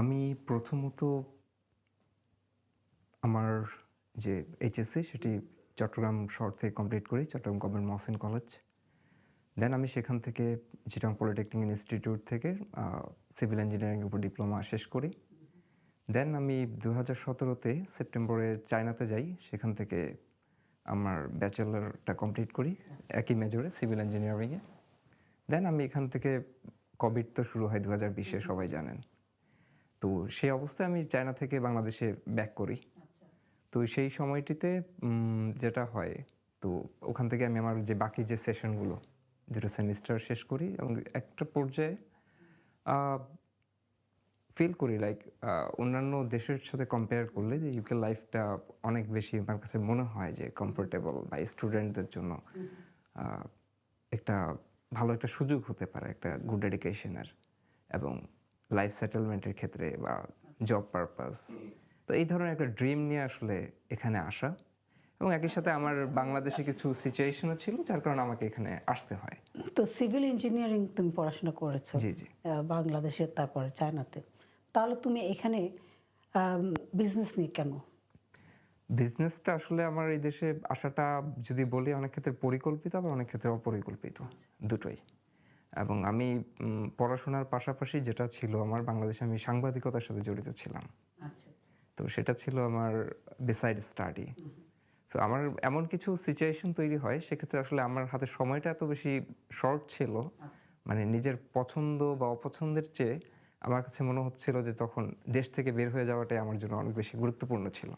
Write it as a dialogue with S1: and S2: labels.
S1: আমি প্রথমত আমার যে এইচএসসি সেটি চট্টগ্রাম শহর থেকে কমপ্লিট করি, Chattogram government Mohsin college then আমি সেখান থেকে চিটং পলিটেকনিক ইনস্টিটিউট থেকে সিভিল ইঞ্জিনিয়ারিংয়ের উপর ডিপ্লোমা শেষ করি। দেন আমি দু হাজার সতেরোতে সেপ্টেম্বরে চায়নাতে যাই, সেখান থেকে আমার ব্যাচেলারটা কমপ্লিট করি, একই মেজরে সিভিল ইঞ্জিনিয়ারিংয়ে দেন আমি এখান থেকে কোভিড তো শুরু হয় দু হাজার বিশে, সবাই জানেন। তো সেই অবস্থায় আমি চায়না থেকে বাংলাদেশে ব্যাক করি। তো সেই সময়টিতে যেটা হয় তো ওখান থেকে আমি আমার যে বাকি যে সেশনগুলো যেটা সেমিস্টার শেষ করি এবং একটা পর্যায়ে ফিল করি লাইক অন্যান্য দেশের সাথে কম্পেয়ার করলে যে ইউকে লাইফটা অনেক বেশি আমার কাছে মনে হয় যে কমফোর্টেবল বা স্টুডেন্টদের জন্য একটা ভালো একটা সুযোগ হতে পারে একটা গুড এডুকেশনের এবং লাইফ সেটেলমেন্টের ক্ষেত্রে বা জব পারপাস তো এই ধরনের একটা ড্রিম নিয়ে আসলে এখানে আসা। এবং একই সাথে আমার বাংলাদেশে কিছু সিচুয়েশনও ছিল যার কারণে আমাকে এখানে আসতে হয়।
S2: তো সিভিল ইঞ্জিনিয়ারিং তুমি পড়াশোনা করেছ।
S1: জি, জি।
S2: আহ, বাংলাদেশের তারপরে চায়নাতে। তাহলে তুমি এখানে বিজনেস নিয়ে কেন?
S1: বিজনেসটা আসলে আমার এই দেশে আসাটা যদি বলি অনেক ক্ষেত্রে পরিকল্পিত আবার অনেক ক্ষেত্রে অপরিকল্পিত। দুটোই। এবং আমি পড়াশোনার পাশাপাশি যেটা ছিল আমার বাংলাদেশে আমি সাংবাদিকতার সাথে জড়িত ছিলাম।
S2: আচ্ছা
S1: তো সেটা ছিল আমার বিসাইড স্টাডি তো আমার এমন কিছু সিচুয়েশন তৈরি হয় সেক্ষেত্রে আসলে আমার হাতে সময়টা এত বেশি শর্ট ছিল। মানে নিজের পছন্দ বা অপছন্দের চেয়ে আমার কাছে মনে হচ্ছিল যে তখন দেশ থেকে বের হয়ে যাওয়াটাই আমার জন্য অনেক বেশি গুরুত্বপূর্ণ ছিল।